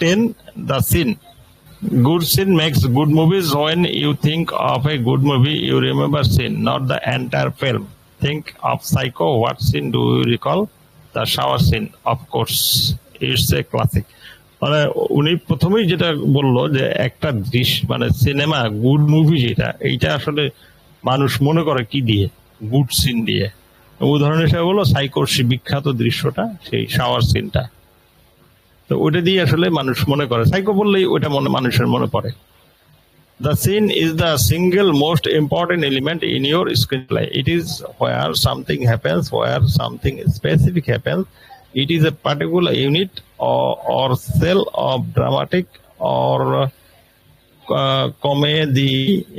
chapter 10 the sin good sin makes good movies when you think of a good movie you remember sin not the entire film think of psycho what sin do you recall the shower scene of course it's a classic মানে উনি প্রথমেই যেটা বলল যে একটা দৃশ্য মানে cinema good movie যেটা এইটা আসলে মানুষ মনে করে কি দিয়ে গুড সিন দিয়ে উদাহরণ হিসেবে বলল সাইকোর বিখ্যাত দৃশ্যটা সেই শাওয়ার সিনটা তো ওটা দিয়ে আসলে মানুষ মনে করে। সাইকো বললেই ওটা মনে, মানুষের মনে পড়ে। The scene is the single most important element in your screenplay it is where something happens where something specific happens it is a particular unit or cell of dramatic or come the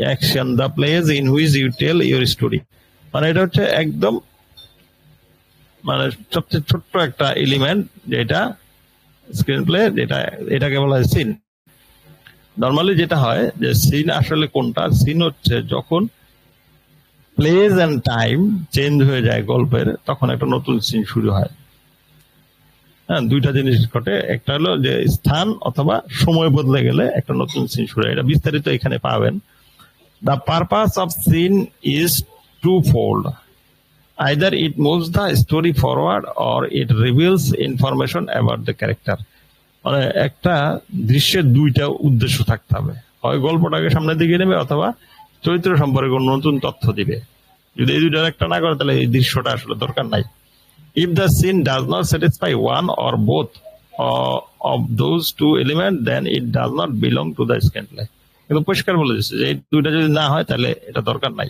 action the place in which you tell your story মানে এটা হচ্ছে একদম মানে সবচেয়ে ছোট্ট একটা element যেটা screen play এটাকে বলা হয় সিন। নর্মালি যেটা হয় যে সিন আসলে কোনটা? সিন হচ্ছে যখন প্লেস এন্ড টাইম চেঞ্জ হয়ে যায় গল্পের, তখন একটা নতুন সিন শুরু হয়। হ্যাঁ দুইটা জিনিস ঘটে। একটা হলো যে স্থান অথবা সময় বদলে গেলে একটা নতুন সিন শুরু হয়। এটা বিস্তারিত এখানে পাবেন। The purpose of scene is twofold either it moves the story forward or it reveals information about the character. মানে একটা দৃশ্যের দুইটা উদ্দেশ্য থাকতে হবে। হয় গল্পটাকে সামনের দিকে নেবে অথবা চরিত্র সম্পর্কে নতুন তথ্য দিবে। যদি এই দুইটার একটা না করে, তাহলে এই দৃশ্যটা আসলে দরকার নাই। If the scene does not satisfy one or both of those two element then it does not belong to the screenplay কিন্তু পরিষ্কার বলে দিচ্ছে যে এই দুইটা যদি না হয়, তাহলে এটা দরকার নাই।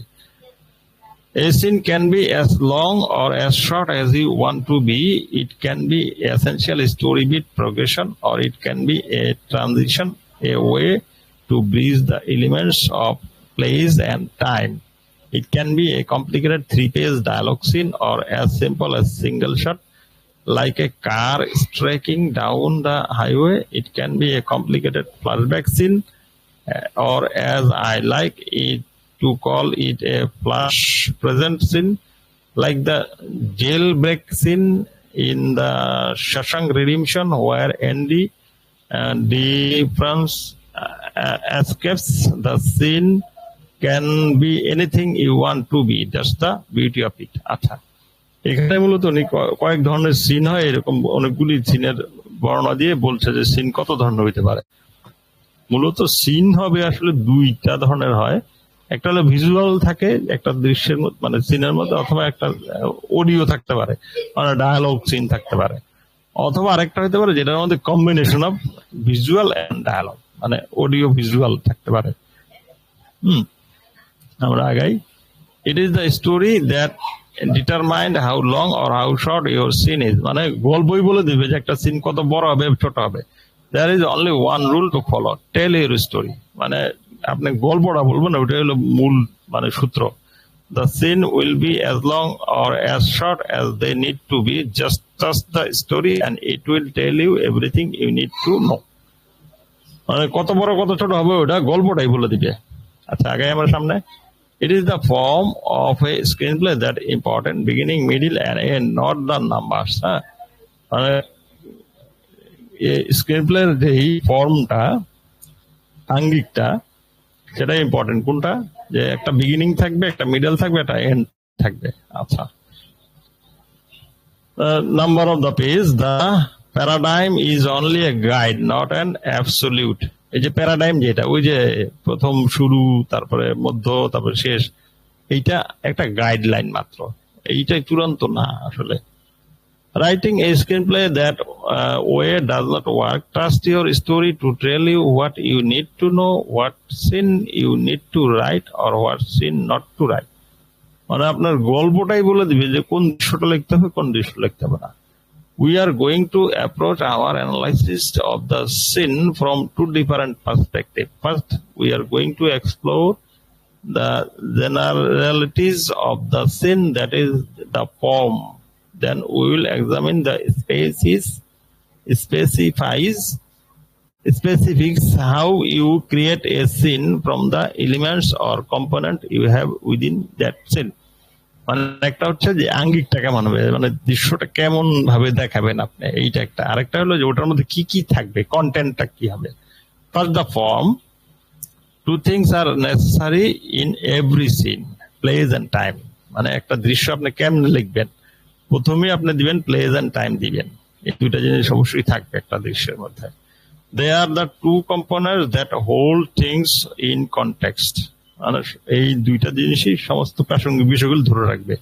A scene can be as long or as short as you want to be. It can be essential story beat progression or it can be a transition, a way to bridge the elements of place and time. It can be a complicated three-page dialogue scene or as simple as single shot like a car striking down the highway. It can be a complicated flashback scene uh, or as I like it to call it a flash present scene, like the jailbreak scene in the Shashank Redemption, where Andy and uh, difference uh, escapes the scene can be anything you want to be. That's the beauty of it. আচ্ছা এখানে মূলত উনি কয়েক ধরনের scene হয় এরকম অনেকগুলি সিনের বর্ণনা দিয়ে বলছে যে সিন কত ধরনের হইতে পারে মূলত সিন হবে আসলে দুইটা ধরনের হয় একটা হলো ভিজুয়াল থাকে, একটা দৃশ্যের মানে সিনের মধ্যে, অথবা একটা অডিও থাকতে পারে মানে ডায়ালগ সিন থাকতে পারে। অথবা আরেকটা হতে পারে, যেটার মধ্যে combination of visual and dialogue মানে অডিও ভিজুয়াল থাকতে পারে। হুম, আমরা আগাই। It is the story that determined how long or how short your scene is মানে গল্পই বলে দিবে যে একটা সিন কত বড় হবে, ছোট হবে। There is only one rule to follow tell your story মানে আপনি গল্পটা বলবেন ওটাই হলো মূল মানে সূত্র। The scene will be as long or as short as they need to be just just the story and it will tell you everything you need to know মানে কত বড়, কত ছোট হবে ওটা গল্পটাই বলে দিবে। আচ্ছা আগে আমার সামনে। It is the form of a screenplay that important beginning middle and end not the numbers হ্যাঁ? মানে স্ক্রিন প্লের যেই ফর্মটা আঙ্গিকটা সেটা ইম্পর্টেন্ট কোনটা? যে একটা বিগিনিং থাকবে, একটা মিডল থাকবে, একটা এন্ড থাকবে। আচ্ছা। Number of the page the paradigm is only a guide not an absolute এই যে প্যারাডাইম যেটা ওই যে প্রথম শুরু, তারপরে মধ্য, তারপরে শেষ, এইটা একটা গাইডলাইন মাত্র। এইটাই চূড়ান্ত না, আসলে। Writing a screenplay that uh, way does not work. Trust your story to tell you what you need to know, what scene you need to write, or what scene not to write. মানে আপনার গল্পটাই বলে দিবে যে কোন দৃশ্যটা লিখতে হবে কোন দৃশ্য লিখতে হবে না we are going to approach our analysis of the scene from two different perspective first we are going to explore the generalities of the scene that is the form Then we will examine the species, specifies, specifics how you create a scene from the elements or component you have within that scene. মানে একটা হচ্ছে যে আঙ্গিকটা কেমন হবে মানে দৃশ্যটা কেমন ভাবে দেখাবেন আপনি এইটা একটা। আরেকটা হলো যে ওটার মধ্যে কি কি থাকবে কন্টেন্টটা কি হবে। First the form two things are necessary in every scene place and time মানে একটা দৃশ্য আপনি কেমন লিখবেন প্রথমে আপনি দিবেন প্লেস এন্ড টাইম দিবেন। এই দুইটা জিনিস অবশ্যই থাকবে একটা দৃশ্যের মধ্যে। They are the two components that hold things in context এই দুইটা জিনিসই সমস্ত প্রাসঙ্গিক বিষয়গুলো ধরে রাখবে।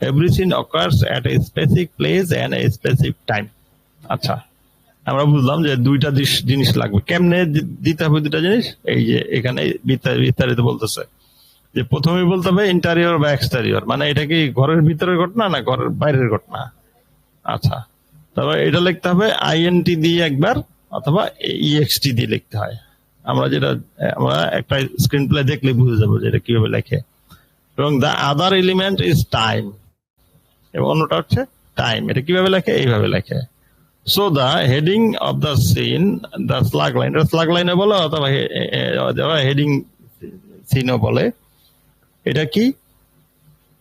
Everything occurs at a specific place and a specific time আচ্ছা আমরা বুঝলাম যে দুইটা জিনিস লাগবে। কেমনে দিতে হবে দুইটা জিনিস? এই যে এখানে বিস্তার- বিস্তারিত বলতেছে। যে প্রথমে বলতে হবে ইন্টারিয়র বা এক্সটারিয়র মানে এটা কি ঘরের ভিতরের ঘটনা না ঘরের বাইরের ঘটনা? আচ্ছা। তবে এটা লিখতে হবে আইএনটি দিয়ে একবার অথবা ইএক্সটি দিয়ে লিখতে হয়। আমরা যেটা, আমরা একটা স্ক্রিন প্লে দেখলে বুঝে যাব যে এটা কীভাবে লেখে। এবং the other element is time এবং অন্যটা হচ্ছে টাইম এটা কীভাবে লেখে? এইভাবে লেখে। So the heading of the scene the slug line এটা স্লাগ লাইনে বলে অথবা হেডিং সিনও বলে। এটা কি?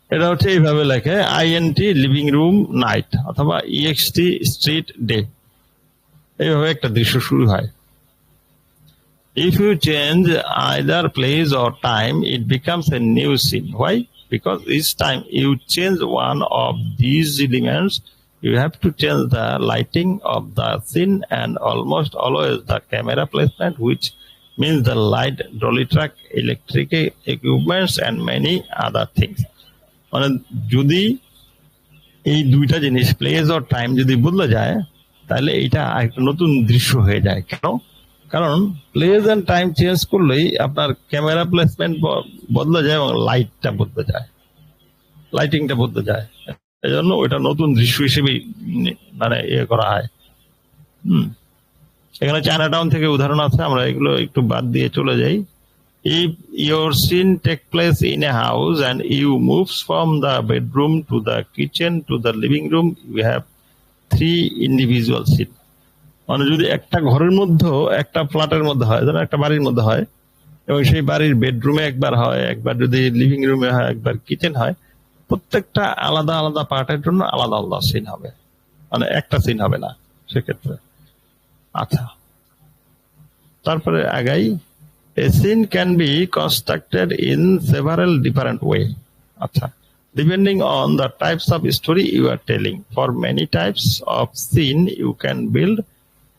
এটা হচ্ছে এইভাবে লেখে আইএনটি লিভিং রুম নাইট অথবা ইএক্সটি স্ট্রিট ডে এইভাবে একটা দৃশ্য শুরু হয়। If you change either place or time it becomes a new scene why because each time you change one of these elements you have to change the lighting of the scene and almost always the camera placement which means the light, dolly track, electric equipments, and many other things. মানে যদি এই দুইটা জিনিস place ও time যদি বদলে যায় তাহলে এটা একটা নতুন দৃশ্য হয়ে যায়। কেন? কারণ প্লেস এন্ড টাইম চেঞ্জ করলেই আপনার ক্যামেরা প্লেসমেন্ট বদলে যায় এবং লাইটটা বদলে যায়। লাইটিংটা বদলে যায়। এই জন্য ওইটা নতুন দৃশ্য হিসেবে মানে ইয়ে করা হয়। হুম। এখানে চায়না টাউন থেকে উদাহরণ আছে, আমরা এগুলো একটু বাদ দিয়ে চলে যাই। If your scene take place in a house and you moves from the bedroom to the kitchen to the living room, you have three individual scene মানে যদি একটা ঘরের মধ্যেও একটা ফ্ল্যাটের মধ্যে হয় ধরো একটা বাড়ির মধ্যে হয়, এবং সেই বাড়ির বেডরুমে একবার হয়, একবার যদি লিভিং রুমে হয়, একবার কিচেন হয়, প্রত্যেকটা আলাদা আলাদা পার্টের জন্য আলাদা আলাদা সিন হবে। মানে একটা সিন হবে না, সেক্ষেত্রে। আচ্ছা তারপরে আগাই A scene can be constructed in several different way. আচ্ছা depending on the types of story you are telling. For many types of scene, you can build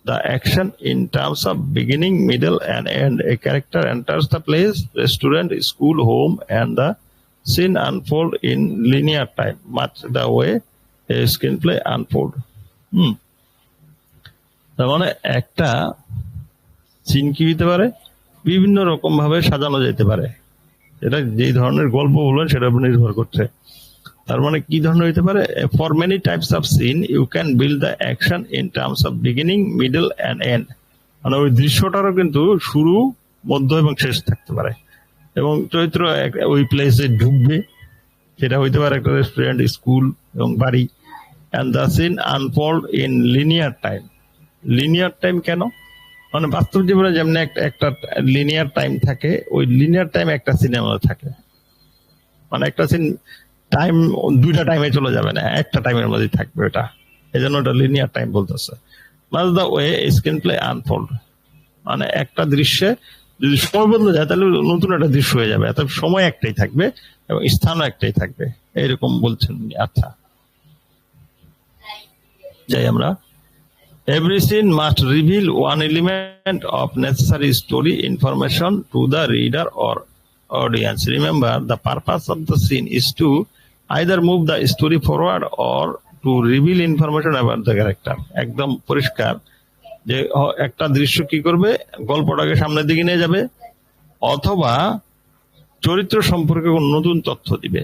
the action in terms of beginning, middle, and end. A character enters the place, restaurant, school, home, and the scene unfold in linear time, much the way a screenplay unfold. হুম তার মানে একটা scene কি হতে পারে, বিভিন্ন রকম ভাবে সাজানো যেতে পারে। এটা যেই ধরনের গল্প বলবেন সেটার উপর নির্ভর করছে। তার মানে কি ধরনের হইতে পারে? For many types of scene you can build the action in terms of beginning middle and end মানে ওই দৃশ্যটারও কিন্তু শুরু, মধ্য এবং শেষ থাকতে পারে। এবং চরিত্র ওই প্লেসে ঢুকবে, সেটা হইতে পারে একটা রেস্টুরেন্ট স্কুল এবং বাড়ি। And the scene unfold in linear time linear time কেন? মানে বাস্তব জীবনে যেমন একটা একটা লিনিয়ার টাইম থাকে, ওই লিনিয়ার টাইম একটা সিনেমা থাকে। মানে একটা সিন টাইম দুইটা টাইমে চলে যাবে না, একটা টাইমের মধ্যে থাকবে ওটা। এই জন্য ওটা লিনিয়ার টাইম বলতেছে। Plus the way screenplay unfold মানে একটা দৃশ্যে যদি সময় বদলে যায়, তাহলে নতুন একটা দৃশ্য হয়ে যাবে। অর্থাৎ সময় একটাই থাকবে এবং স্থানও একটাই থাকবে। এরকম বলছেন। আচ্ছা। যাই আমরা। Every scene must reveal one element of necessary story information to the reader or audience remember the purpose of the scene is to either move the story forward or to reveal information about the character একদম পরিষ্কার যে একটা দৃশ্য কি করবে? গল্পটাকে সামনের দিকে নিয়ে যাবে অথবা চরিত্র সম্পর্কে কোন নতুন তথ্য দিবে।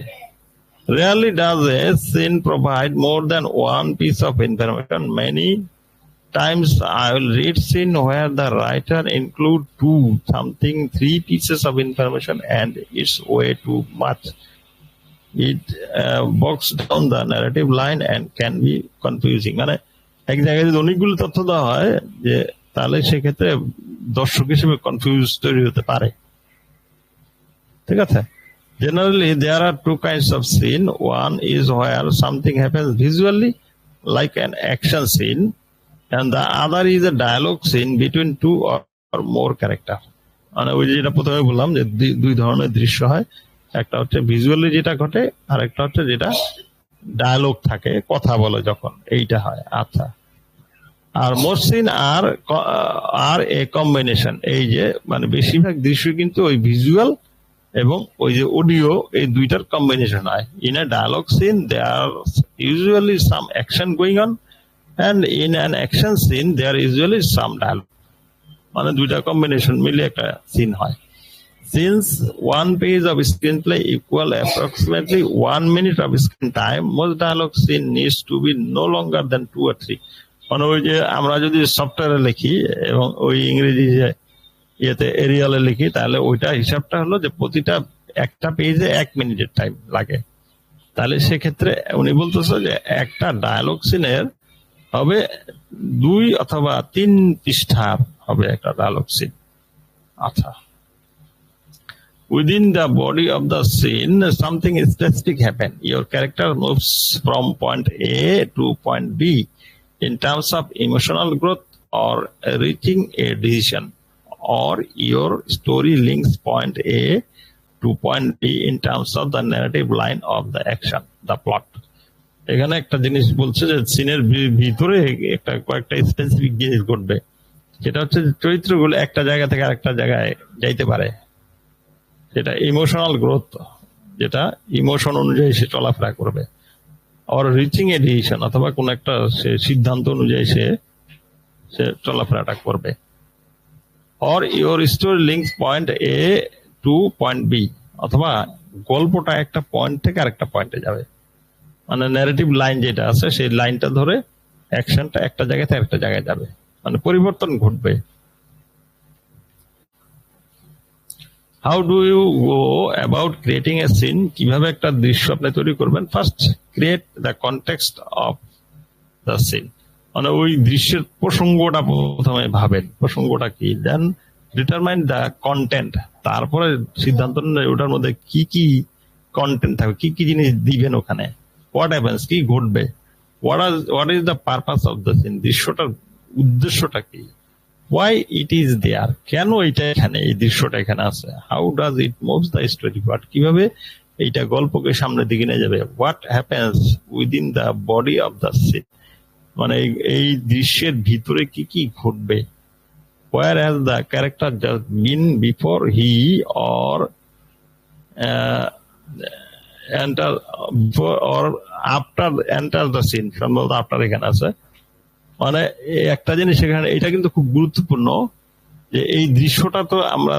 Rarely does a scene provide more than one piece of information many times I will read scene where the writer include two, something, three pieces of information and it's way too much. It uh, bogs down the narrative line and can be confusing. মানে এক জায়গায় যদি অনেকগুলো তথ্য দেওয়া হয় যে তাহলে সেক্ষেত্রে দর্শক হিসেবে কনফিউজ তৈরি হতে পারে ঠিক আছে Generally, there are two kinds of scene. One is where something happens visually, like an action scene, and the other is a dialogue scene between two or, or more character. মানে ওই যেটা প্রথমে বললাম যে দুই- ধরনের দৃশ্য হয়। একটা হচ্ছে ভিজুয়ালি যেটা ঘটে আর একটা হচ্ছে যেটা ডায়ালগ থাকে কথা বলে যখন এইটা হয়। আচ্ছা। আর মসৃণ আর আর এ কম্বিনেশন এই যে মানে বেশিরভাগ দৃশ্য কিন্তু ওই ভিজুয়াল এবং ওই যে অডিও এই দুইটার কম্বিনেশন হয়। In a dialogue scene they are usually some action going on and in an action scene they are usually some dialogue মানে দুইটা কম্বিনেশন মিলে একটা সিন হয়। Since one page of screenplay equal approximately one minute of screen time, most dialogue scene needs to be no longer than two or three. মানে ওই যে আমরা যদি সফটওয়্যারে লিখি এবং ওই ইংরেজি যে ইয়েতে এরিয়ালে লিখি তাহলে ওইটা হিসাবটা হলো যে প্রতিটা একটা পেজে এক মিনিটের টাইম লাগে। তাহলে সেক্ষেত্রে উনি বলতেছে যে একটা ডায়ালগ সিনের হবে দুই অথবা তিন পৃষ্ঠার হবে একটা ডায়ালগ সিন আচ্ছা within the body of the scene, something specific happen. Your character moves from point A to point B in terms of emotional growth or reaching a decision, or your story links point A to point B in terms of the narrative line of the action, the plot. এখানে একটা জিনিস বলছে যে সিনের ভিতরে একটা কয়েকটা specific জিনিস ঘটবে। সেটা হচ্ছে চরিত্রগুলো একটা জায়গা থেকে আরেকটা জায়গায় যাইতে পারে। যেটা ইমোশনাল গ্রোথ যেটা ইমোশন অনুযায়ী সে চলাফেরা করবে। আর রিচিং এ ডিসিশন অথবা কোন একটা সিদ্ধান্ত অনুযায়ী সে সে চলাফেরাটা করবে। Or your story links point A to point B অথবা গল্পটা একটা পয়েন্ট থেকে আরেকটা পয়েন্টে যাবে। মানে ন্যারেটিভ লাইন যেটা আছে, সেই লাইনটা ধরে অ্যাকশনটা একটা জায়গা থেকে একটা জায়গায় যাবে। মানে পরিবর্তন ঘটবে। How do you go about creating a scene কীভাবে একটা দৃশ্য আপনি তৈরি করবেন? First create the context of the scene মানে ওই দৃশ্যের প্রসঙ্গটা প্রথমে ভাবেন। প্রসঙ্গটা কি? দেন ডিটারমাইন দ্য কন্টেন্ট তারপরে সিদ্ধান্ত ওটার মধ্যে কি কি কন্টেন্ট থাকবে, কি কি জিনিস দিবেন ওখানে। হোয়াট হ্যাপেন্স কি ঘটবে? What are what is the purpose of the scene দৃশ্যটার উদ্দেশ্যটা কি? ওয়াই ইট ইজ দেয়ার কেন এটা এখানে, এই দৃশ্যটা এখানে আছে? How does it moves the story but কীভাবে এইটা গল্পকে সামনের দিকে নিয়ে যাবে? What happens within the body of the scene মানে এই- দৃশ্যের ভিতরে কি কি ঘটবে? Where has the character just been before he or enter or after enter the scene সম্ভবত আফটার এখানে আছে। মানে একটা জিনিস এখানে, এটা কিন্তু খুব গুরুত্বপূর্ণ যে এই দৃশ্যটা তো আমরা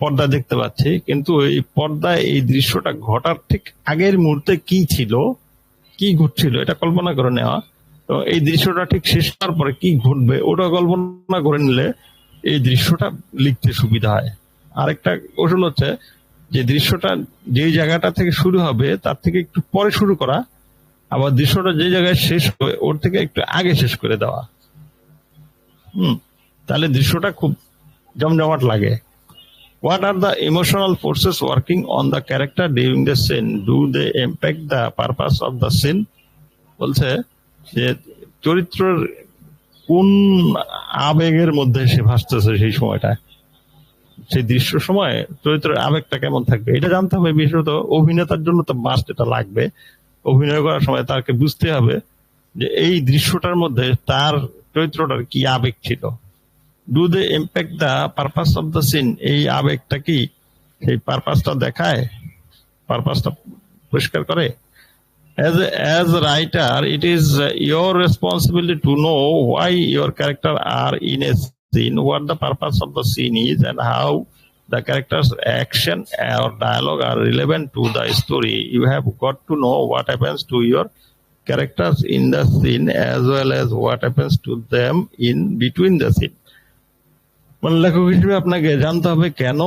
পর্দা দেখতে পাচ্ছি, কিন্তু এই পর্দায় এই দৃশ্যটা ঘটার ঠিক আগের মুহূর্তে কি ছিল, কি ঘটছিল, এটা কল্পনা করে নেওয়া। তো এই দৃশ্যটা ঠিক শেষ হওয়ার পরে কি ঘটবে, ওটা কল্পনা করে নিলে এই দৃশ্যটা লিখতে সুবিধা হয়। আরেকটা কৌশল হচ্ছে যে দৃশ্যটা যে জায়গাটা থেকে শুরু হবে, তার থেকে একটু পরে শুরু করা, আবার দৃশ্যটা যে জায়গায় শেষ হবে, ওর থেকে একটু আগে শেষ করে দেওয়া। হুম, তাহলে দৃশ্যটা খুব জমজমাট লাগে। What are the emotional forces working on the character during the scene do they impact the purpose of the scene বলছে যে চরিত্রের কোন আবেগের মধ্যে সে ভাসতেছে সেই সময়টা সেই দৃশ্য সময় চরিত্রের আবেগটা কেমন থাকবে? এটা জানতে হবে বিশেষত অভিনেতার জন্য তো মাস্ট এটা লাগবে। অভিনয় করার সময় তাকে বুঝতে হবে যে এই দৃশ্যটার মধ্যে তার চরিত্রটার কি আবেগ ছিল। Do they impact the purpose of the scene এই আবেগটা কি সেই পারপাসটা দেখায়? পারপাসটা পরিষ্কার করে? As a, as a writer it is your responsibility to know why your character are in a scene what the purpose of the scene is and how the character's action or dialogue are relevant to the story you have got to know what happens to your characters in the scene as well as what happens to them in between the scene মানে লেখক হিসেবে আপনাকে জানতে হবে কেন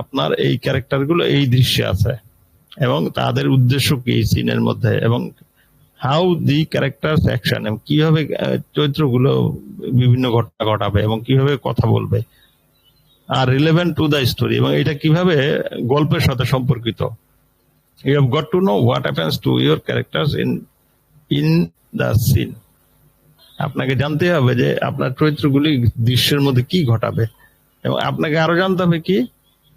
আপনার এই ক্যারেক্টারগুলো এই দৃশ্যে আছে এবং তাদের উদ্দেশ্য কি সিনের মধ্যে এবং হাউ দি ক্যারেক্টার অ্যাকশন এবং কীভাবে চরিত্রগুলো বিভিন্ন ঘটনা ঘটাবে এবং কীভাবে কথা বলবে আর রিলেভেন্ট টু দ্য স্টোরি এবং এটা কীভাবে গল্পের সাথে সম্পর্কিত You have got to know what happens to your characters in in the scene. আপনাকে জানতে হবে যে আপনার চরিত্রগুলি দৃশ্যের মধ্যে কি ঘটাবে এবং আপনাকে আরও জানতে হবে কি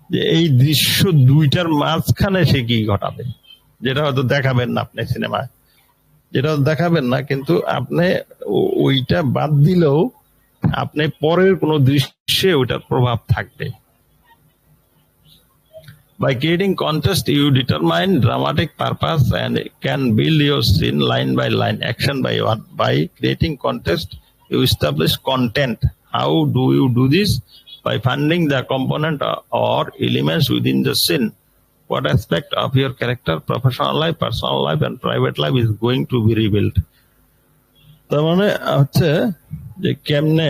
যে এই দৃশ্য দুইটার মাঝখানে সে কি ঘটাবে, যেটা হয়তো দেখাবেন না আপনি সিনেমায় যেটা দেখাবেন না, কিন্তু আপনি ওইটা বাদ দিলেও আপনি পরের কোন দৃশ্যে ওইটার প্রভাব থাকবে। By creating context you determine dramatic purpose and can build your scene line by line action by word by creating context you establish content how do you do this by finding the component or elements within the scene What aspect of your character, professional life, personal life, and private life is going to be revealed? তার মানে হচ্ছে যে কেমনে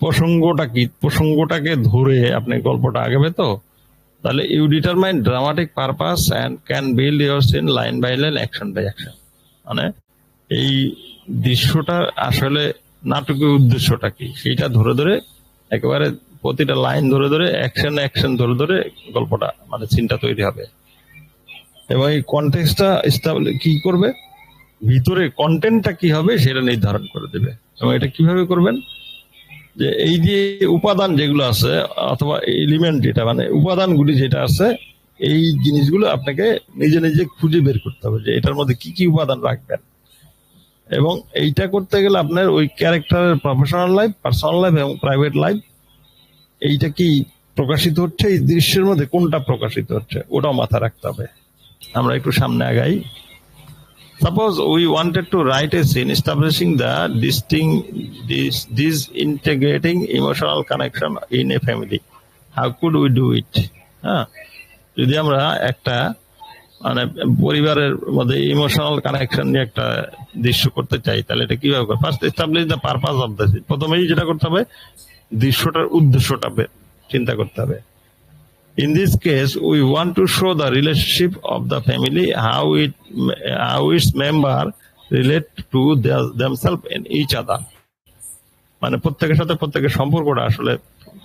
প্রসঙ্গটা কি? প্রসঙ্গটাকে ধরে আপনি গল্পটা আগাবে তো? তাহলে you determine dramatic purpose and can build your scene line by line action by action মানে এই দৃশ্যটা আসলে নাটকের উদ্দেশ্যটা কি? সেটা ধরে ধরে একেবারে প্রতিটা লাইন ধরে ধরে অ্যাকশন অ্যাকশন ধরে ধরে গল্পটা মানে সিনটা তৈরি হবে। এবং এই কন্টেক্সটা কি করবে? ভিতরে কন্টেন্টটা কি হবে সেটা নির্ধারণ করে দেবে। এবং এটা কীভাবে করবেন? যে এই যে উপাদান যেগুলো আছে, অথবা এলিমেন্ট যেটা মানে উপাদানগুলি যেটা আছে, এই জিনিসগুলো আপনাকে নিজে নিজে খুঁজে বের করতে হবে যে এটার মধ্যে কি কি উপাদান রাখবেন। এবং এইটা করতে গেলে আপনার ওই ক্যারেক্টারের প্রফেশনাল লাইফ পার্সোনাল লাইফ এবং প্রাইভেট লাইফ এইটা কি প্রকাশিত হচ্ছে? এই দৃশ্যের মধ্যে কোনটা প্রকাশিত হচ্ছে? ওটাও মাথা রাখতে হবে। আমরা একটু সামনে আগাই। Suppose we wanted to write a scene establishing the ডিস্টিং ডিস integrating emotional connection in a family. How could we do it? হ্যাঁ? যদি আমরা একটা মানে পরিবারের মধ্যে ইমোশনাল কানেকশন নিয়ে একটা দৃশ্য করতে চাই, তাহলে এটা কীভাবে first establish the purpose of the scene প্রথমেই যেটা করতে হবে দৃশ্যটার উদ্দেশ্যটা চিন্তা করতে হবে। In this case, we want to show the relationship of family, how it how its member relate to their, themselves and each other. মানে প্রত্যেকের সাথে প্রত্যেকের সম্পর্কটা আসলে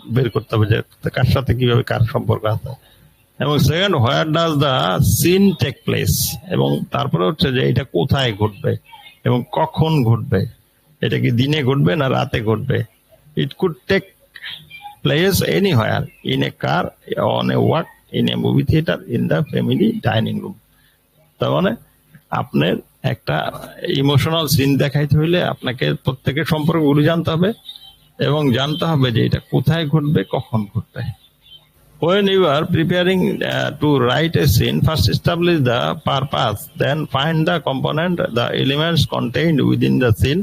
বের করতে হবে যে কার সাথে কীভাবে কার সম্পর্ক আছে। এবং second where does the scene take place এবং তারপরে হচ্ছে যে এটা কোথায় ঘটবে এবং কখন ঘটবে? এটা কি দিনে ঘটবে না রাতে ঘটবে? It could take place anywhere in a car, on a walk, in a movie theater, in the family dining room. তার মানে আপনার একটা ইমোশনাল সিন দেখাইতে হইলে আপনাকে প্রত্যেকের সম্পর্কগুলি জানতে হবে এবং জানতে হবে যে এটা কোথায় ঘটবে কখন ঘটবে When you are preparing uh, to write a scene, first establish the purpose, then find the component, the elements contained within the scene,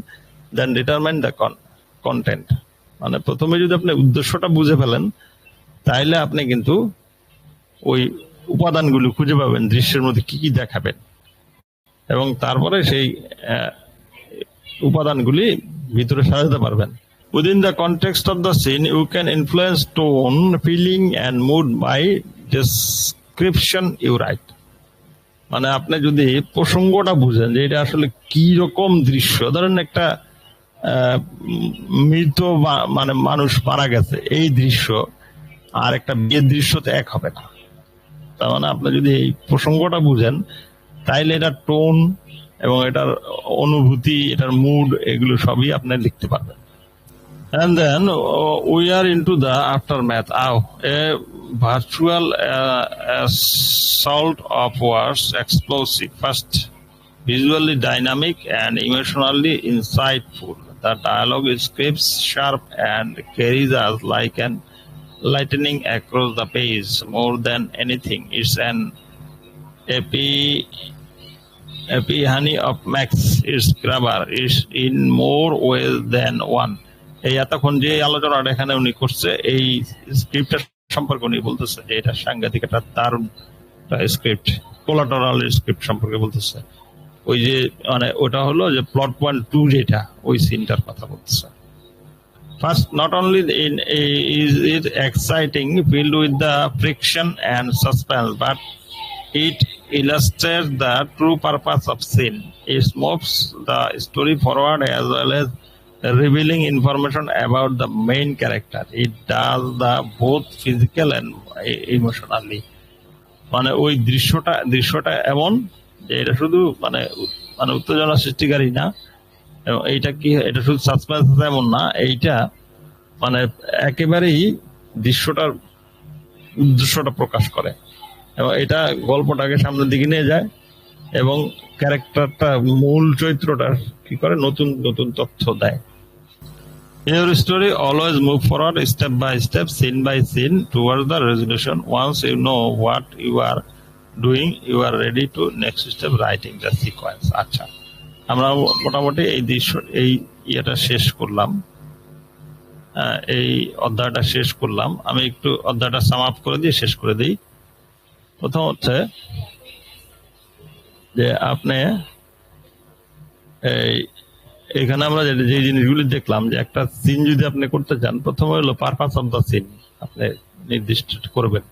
then determine the con- content. মানে প্রথমে যদি আপনি উদ্দেশ্যটা বুঝে ফেলেন তাইলে আপনি কিন্তু ওই উপাদানগুলো খুঁজে পাবেন দৃশ্যের মধ্যে কি কি দেখাবেন। এবং তারপরে সেই উপাদানগুলি ভিতরে সাজাতে পারবেন। Within the context of the scene, you can influence tone, feeling, and mood by description you write মানে আপনি যদি প্রসঙ্গটা বুঝেন যে এটা আসলে কি রকম দৃশ্য ধরেন একটা মৃত মানে মানুষ মারা গেছে। এই দৃশ্য আর একটা বিয়ের দৃশ্য তো এক হবে না। তার মানে আপনি যদি এই প্রসঙ্গটা বুঝেন, তাইলে এটার টোন এবং এটার অনুভূতি, এটার মুড এগুলো সবই আপনি লিখতে পারবেন। And then we are into the aftermath a virtual assault of words explosive first visually dynamic and emotionally insightful The dialogue is crisp, sharp, and carries us like an lightning across the page. More than anything, it's an epi epiphany of Max is grabber is in more ways than one. এই এতক্ষণ যে আলোচনাটা এখানে উনি করছে এই স্ক্রিপ্টের সম্পর্কে উনি বলতেছে যে এটা সাংঘাতিক একটা দারুণ স্ক্রিপ্ট কোলাটারাল স্ক্রিপ্ট সম্পর্কে বলতেছে ওই যে মানে ওটা হলো যে প্লট পয়েন্ট টু যেটা, ওই সিনটার কথা বলছে first not only in is it exciting filled with the friction and suspense but it illustrate the true purpose of scene it moves the story forward as well as revealing information about the main character it does the both physical and emotionally মানে ওই দৃশ্যটা দৃশ্যটা এমন যে এটা শুধু মানে মানে উত্তেজনা সৃষ্টিকারী না এবং এইটা কি এটা শুধু সাসপেন্স এমন না এইটা মানে একেবারেই দৃশ্যটার উদ্দেশ্যটা প্রকাশ করে। এবং এটা গল্পটাকে সামনের দিকে নিয়ে যায় এবং ক্যারেক্টারটা মূল চরিত্রটার কি করে? নতুন নতুন তথ্য দেয়। Your story, always move forward step by step, scene by scene, towards the resolution. Once you know what you are doing, you are ready to next step writing the sequence. আচ্ছা আমরা মোটামুটি এই দৃশ্য এই ইয়েটা শেষ করলাম। এই অধ্যায়টা শেষ করলাম। আমি একটু অধ্যায়টা সাম আপ করে দিয়ে শেষ করে দিই। প্রথম হচ্ছে যে আপনি এই এখানে আমরা যে জিনিসগুলি দেখলাম যে একটা সিন যদি আপনি করতে চান প্রথমে হলো পারপাস অফ দ্য সিন আপনি নির্দিষ্ট করবেন।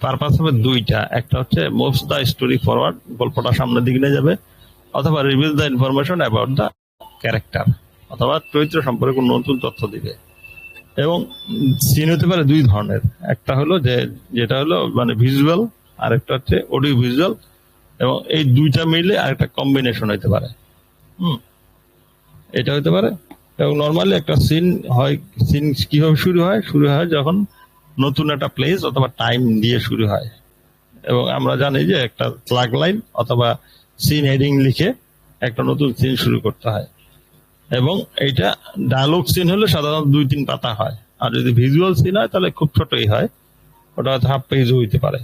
পারপাস হবে দুইটা। একটা হচ্ছে মুভস দ্য স্টোরি ফরওয়ার্ড গল্পটা সামনের দিকে নিয়ে যাবে, অথবা reveal the information about the character অথবা চরিত্র সম্পর্কে কোনো নতুন তথ্য দিবে। এবং সিন হতে পারে দুই ধরনের। একটা হলো যে, যেটা হলো মানে ভিজুয়াল আর একটা হচ্ছে অডিও ভিজুয়াল এবং এই দুইটা মিলে আরেকটা কম্বিনেশন হতে পারে। হুম, এটা হতে পারে। এবং নর্মালি একটা সিন হয় সিন কীভাবে শুরু হয়? শুরু হয় যখন নতুন একটা প্লেস অথবা টাইম দিয়ে শুরু হয়। এবং আমরা জানি যে একটা ফ্লাগ লাইন অথবা সিন হেডিং লিখে একটা নতুন সিন শুরু করতে হয়। এবং এইটা ডায়ালগ সিন হলে সাধারণত দুই তিন পাতা হয়। আর যদি ভিজুয়াল সিন হয় তাহলে খুব ছোটই হয়। ওটা হয়তো হাফ পেজও হইতে পারে।